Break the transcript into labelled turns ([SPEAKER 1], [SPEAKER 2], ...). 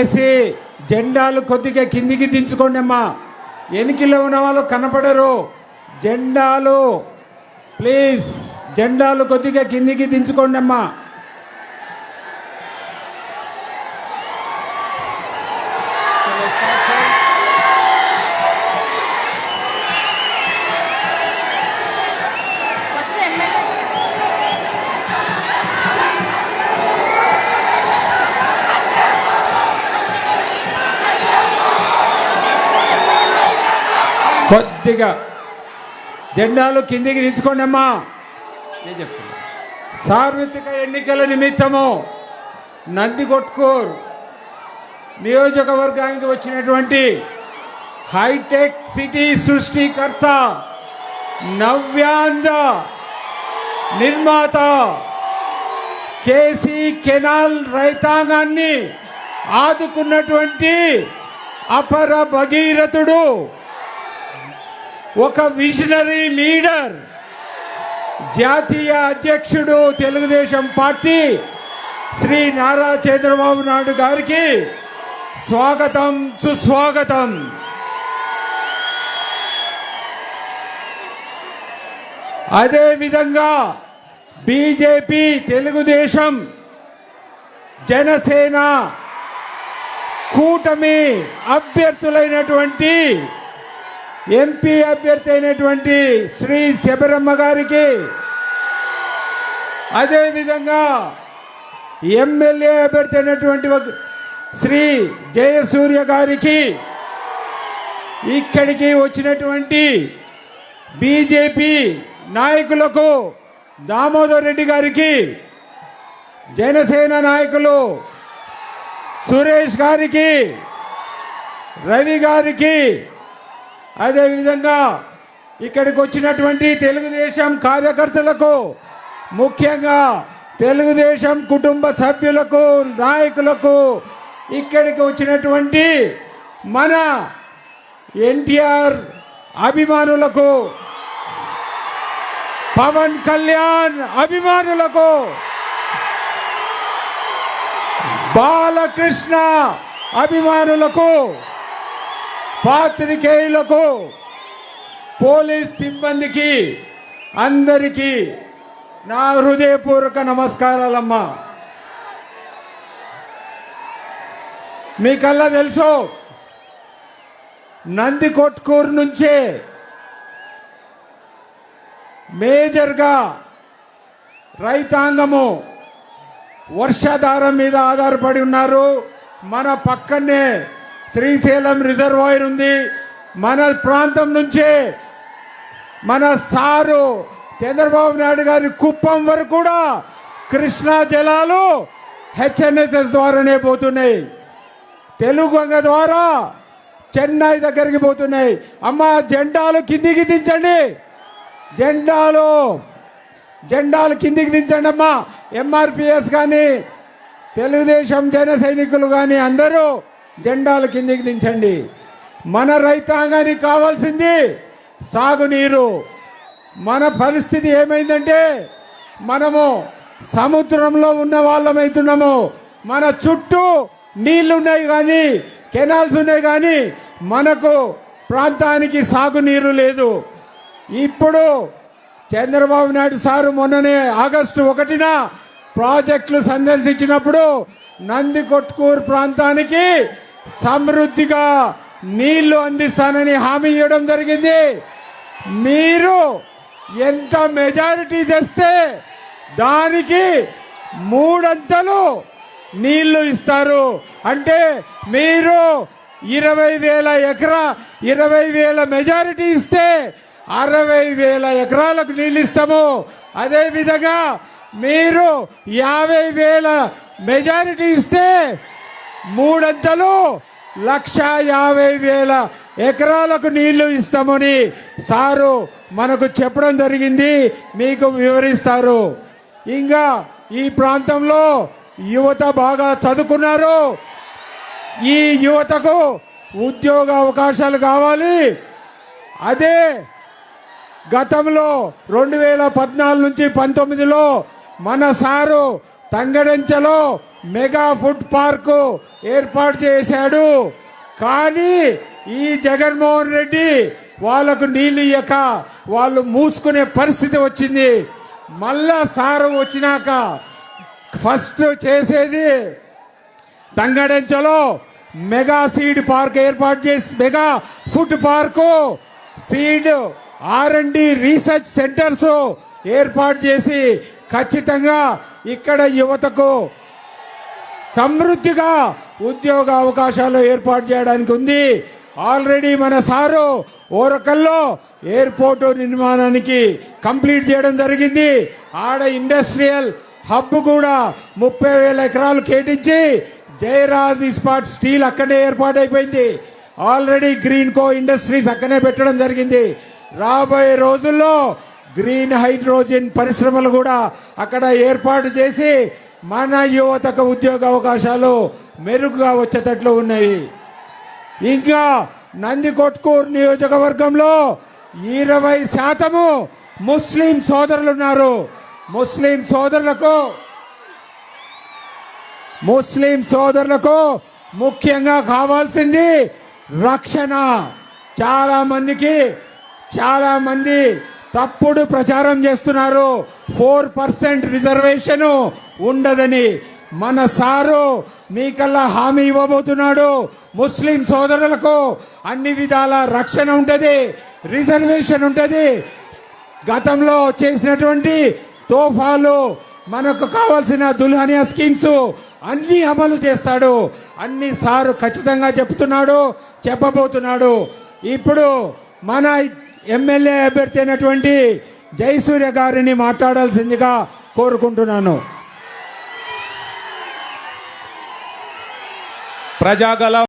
[SPEAKER 1] దయచేసి జెండాలు కొద్దిగా కిందికి దించుకోండి అమ్మా ఎనికిలో ఉన్న వాళ్ళు కనపడరు. జెండాలు ప్లీజ్ జెండాలు కొద్దిగా కిందికి దించుకోండి అమ్మా కొద్దిగా జెండాలు కిందికి దించుకోండి అమ్మా నేను చెప్తున్నా. సార్వత్రిక ఎన్నికల నిమిత్తము నందికొట్కూర్ నియోజకవర్గానికి వచ్చినటువంటి హైటెక్ సిటీ సృష్టికర్త నవ్యాంద నిర్మాత కేసీ కెనాల్ రైతాంగాన్ని ఆదుకున్నటువంటి అపర భగీరథుడు ఒక విజనరీ లీడర్ జాతీయ అధ్యక్షుడు తెలుగుదేశం పార్టీ శ్రీ నారా చంద్రబాబు నాయుడు గారికి స్వాగతం సుస్వాగతం. అదేవిధంగా బీజేపీ తెలుగుదేశం జనసేన కూటమి అభ్యర్థులైనటువంటి ఎంపీ అభ్యర్థి అయినటువంటి శ్రీ శబరమ్మ గారికి అదేవిధంగా ఎమ్మెల్యే అభ్యర్థి అయినటువంటి ఒక శ్రీ జయసూర్య గారికి ఇక్కడికి వచ్చినటువంటి బీజేపీ నాయకులకు దామోదర్ రెడ్డి గారికి జనసేన నాయకులు సురేష్ గారికి రవి గారికి అదేవిధంగా ఇక్కడికి వచ్చినటువంటి తెలుగుదేశం కార్యకర్తలకు ముఖ్యంగా తెలుగుదేశం కుటుంబ సభ్యులకు నాయకులకు ఇక్కడికి వచ్చినటువంటి మన ఎన్టీఆర్ అభిమానులకు పవన్ కళ్యాణ్ అభిమానులకు బాలకృష్ణ అభిమానులకు పాత్రికేయులకు పోలీస్ సిబ్బందికి అందరికీ నా హృదయపూర్వక నమస్కారాలమ్మా. మీకల్లా తెలుసు నందికొట్కూరు నుంచే మేజర్గా రైతాంగము వర్షాధారం మీద ఆధారపడి ఉన్నారు. మన పక్కనే శ్రీశైలం రిజర్వాయర్ ఉంది. మన ప్రాంతం నుంచే మన సారు చంద్రబాబు నాయుడు గారి కుప్పం వరకు కూడా కృష్ణా జలాలు హెచ్ఎన్ఎస్ఎస్ ద్వారానే పోతున్నాయి. తెలుగు ద్వారా చెన్నై దగ్గరికి పోతున్నాయి. అమ్మ జెండాలు కిందికి దించండి. జెండాలు జెండాలు కిందికి దించండి అమ్మా. ఎంఆర్పిఎస్ కానీ తెలుగుదేశం జన సైనికులు కానీ అందరూ జెండాలు కిందికి దించండి. మన రైతాంగానికి కావాల్సింది సాగునీరు. మన పరిస్థితి ఏమైందంటే మనము సముద్రంలో ఉన్న వాళ్ళమైతున్నాము. మన చుట్టూ నీళ్ళు ఉన్నాయి కానీ కెనాల్స్ ఉన్నాయి కానీ మనకు ప్రాంతానికి సాగునీరు లేదు. ఇప్పుడు చంద్రబాబు నాయుడు సారు మొన్ననే ఆగస్టు ఒకటిన ప్రాజెక్టులు సందర్శించినప్పుడు నందికొట్కూరు ప్రాంతానికి సమృద్ధిగా నీళ్ళు అందిస్తానని హామీ ఇవ్వడం జరిగింది. మీరు ఎంత మెజారిటీ తెస్తే దానికి మూడంతలు నీళ్ళు ఇస్తారు. అంటే మీరు ఇరవై వేల ఎకరా ఇరవై వేల మెజారిటీ ఇస్తే అరవై వేల ఎకరాలకు నీళ్ళు ఇస్తాము. అదేవిధంగా మీరు యాభై వేల మెజారిటీ ఇస్తే మూడంతలు లక్ష యాభై వేల ఎకరాలకు నీళ్ళు ఇస్తామని సారు మనకు చెప్పడం జరిగింది. మీకు వివరిస్తారు. ఇంకా ఈ ప్రాంతంలో యువత బాగా చదువుకున్నారు. ఈ యువతకు ఉద్యోగ అవకాశాలు కావాలి. అదే గతంలో రెండు వేల పద్నాలుగు నుంచి పంతొమ్మిదిలో మన సారు తంగడంచలో మెగా ఫుడ్ పార్కు ఏర్పాటు చేశాడు. కానీ ఈ జగన్మోహన్ రెడ్డి వాళ్ళకు నీళ్ళు ఇయ్యక వాళ్ళు మూసుకునే పరిస్థితి వచ్చింది. మళ్ళా సారం వచ్చినాక ఫస్ట్ చేసేది తంగడంచలో మెగా సీడ్ పార్క్ ఏర్పాటు చేసి mega food park seed R and D research centres ఏర్పాటు చేసి ఖచ్చితంగా ఇక్కడ యువతకు సమృద్ధిగా ఉద్యోగ అవకాశాలు ఏర్పాటు చేయడానికి ఉంది. ఆల్రెడీ మన సారు ఓరకల్లో ఎయిర్పోర్టు నిర్మాణానికి కంప్లీట్ చేయడం జరిగింది. ఆడ ఇండస్ట్రియల్ హబ్ కూడా ముప్పై వేల ఎకరాలు కేటించి జయరాజ్ ఇస్పాట్ స్టీల్ అక్కడే ఏర్పాటైపోయింది. ఆల్రెడీ గ్రీన్ కో ఇండస్ట్రీస్ అక్కడే పెట్టడం జరిగింది. రాబోయే రోజుల్లో గ్రీన్ హైడ్రోజన్ పరిశ్రమలు కూడా అక్కడ ఏర్పాటు చేసి మన యువతకు ఉద్యోగ అవకాశాలు మెరుగుగా వచ్చేటట్లు ఉన్నాయి. ఇంకా నందికొట్కూరు నియోజకవర్గంలో ఇరవై శాతము ముస్లిం సోదరులు ఉన్నారు. ముస్లిం సోదరులకు ముస్లిం సోదరులకు ముఖ్యంగా కావాల్సింది రక్షణ. చాలామందికి చాలామంది తప్పుడు ప్రచారం చేస్తున్నారు. ఫోర్ పర్సెంట్ రిజర్వేషన్ ఉండదని మన సారు మీకల్లా హామీ ఇవ్వబోతున్నాడు. ముస్లిం సోదరులకు అన్ని విధాల రక్షణ ఉంటుంది రిజర్వేషన్ ఉంటుంది. గతంలో చేసినటువంటి తోఫాలు మనకు కావాల్సిన దుల్హనియా స్కీమ్స్ అన్ని అమలు చేస్తాడు. అన్ని సారు ఖచ్చితంగా చెప్తున్నాడు చెప్పబోతున్నాడు. ఇప్పుడు మన ఎమ్మెల్యే అభ్యర్థి అయినటువంటి జయసూర్య గారిని మాట్లాడాల్సిందిగా కోరుకుంటున్నాను.
[SPEAKER 2] ప్రజాగల